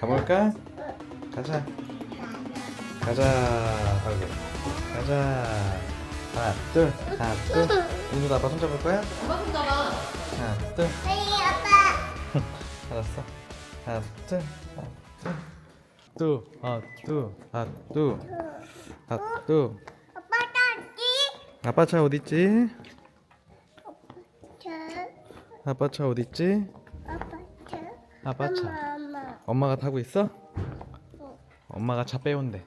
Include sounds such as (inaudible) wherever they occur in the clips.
가볼까? 가자. 가자. 아이고. 가자. 하나, 둘, 하나, 둘. 인우도 아빠 손잡을 거야? 엄마 손잡아. 하나, 둘. 아이 아빠. (laughs) 알았어. 하나, 둘, 하나, 둘. 뚜, 아, 뚜, 아, 뚜, 아, 뚜. 아빠 딸기. 아빠 차 어디 있지? 저 아빠 차 어디 있지? 아빠 저. 아빠 차. 엄마 엄마. 엄마가 타고 있어? 엄마가 차 빼온대.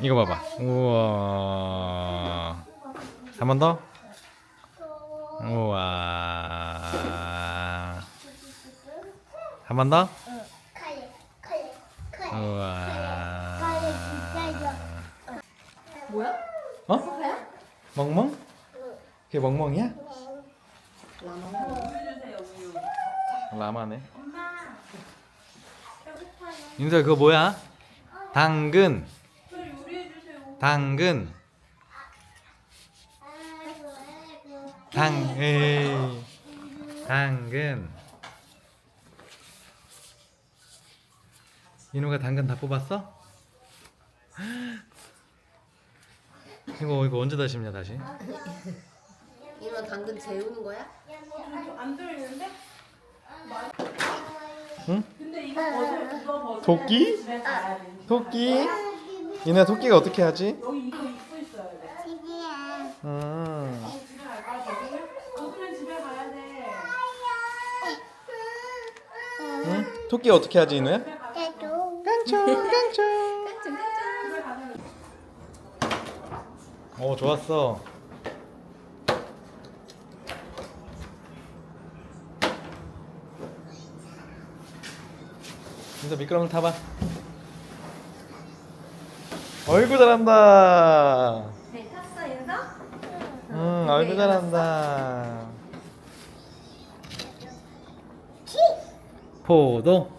이거 봐봐. 우와. 한 번 더? 우와. 한 번 더? 우와. 뭐야? 어? 소파야? 멍멍? 그게 멍멍이야? 라마. 라마네. 윤서야 그거 뭐야? 당근. 당근. 당. 에이. 당근. 인우가 당근 다 뽑았어? (gasps) 이거 이거 언제 다 심냐 다시? 이거 당근 재우는 거야? 안 들리는데? 응? 근데 이거 토끼? 집에 가야 돼. 토끼? 이누야 토끼가 어떻게 하지? 여기 이거 입고. 집이야. 음. 집에 갈까 버들은? 버들은 집에 가야 돼. 응? 토끼 어떻게 하지 이누야? 나도. 깡총 깡총. 집에 가면 오 좋았어. 인서 미끄럼 타봐. 어이구 잘한다. 네, 탔어 인서? 응, 어이구 잘한다. 포도.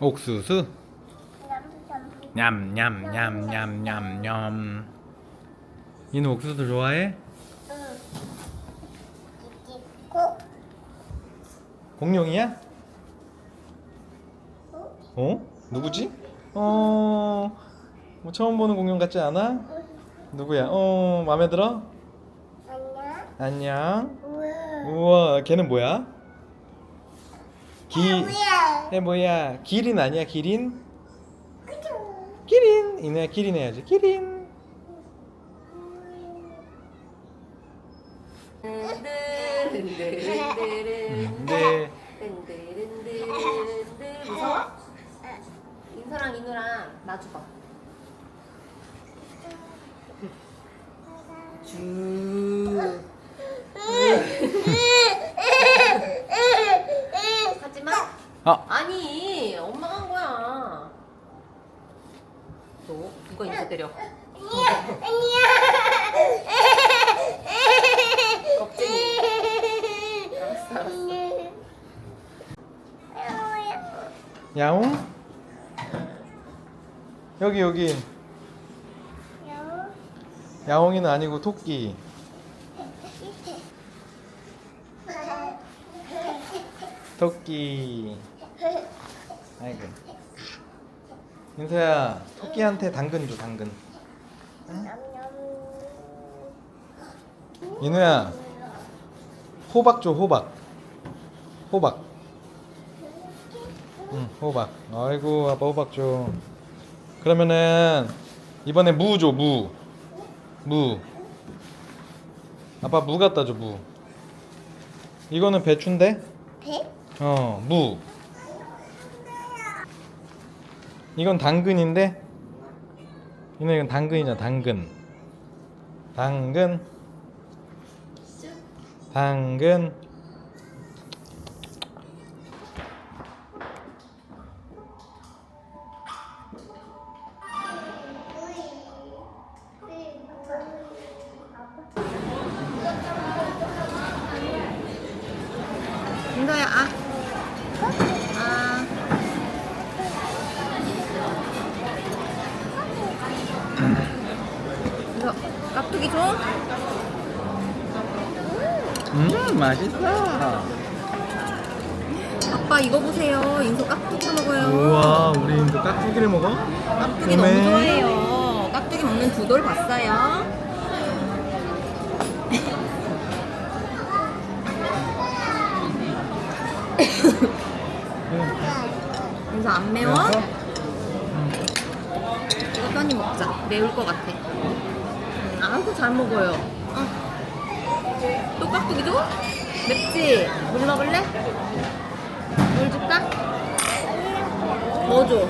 옥수수. 냠냠냠냠냠냠. 이는 옥수수 좋아해? 공룡이야? 어? 누구지? 어, 뭐 처음 보는 공룡 같지 않아? 누구야? 어, 마음에 들어? 안녕. 안녕. 우와. 우와, 걔는 뭐야? 기, 뭐야? 얘 뭐야? 기린 아니야, 기린? 그죠? 기린! 이내야 기린 해야지, 기린. 아, 아니 엄마가 한 거야. 너 누가 인서 때려? 야옹? 여기, 여기. 야옹이는 아니고 토끼. 토끼. 아이고. 윤서야, 토끼한테 당근 줘, 당근. 인우야, 호박 줘, 호박. 호박. 응, 호박. 아이고, 아빠 호박 줘. 그러면은 이번에 무 줘, 무. 무. 아빠 무 갖다 줘, 무. 이거는 배추인데? 배? 어, 무. 이건 당근인데? 이는 이건 당근이잖아 당근. 당근. 당근 깍두기 줘? 음 맛있어 아빠 이거 보세요. 인서 깍두기 먹어요. 우와 우리 인도 깍두기를 먹어? 깍두기. 너무 좋아해요. 깍두기 먹는 두돌 봤어요? (laughs) 인서 안 매워? 이것도 한입 먹자. 매울 것 같아. 음, 아이고 잘 먹어요. 어. 또 깍두기 줘? 맵지? 물 먹을래? 물 줄까? 뭐 줘?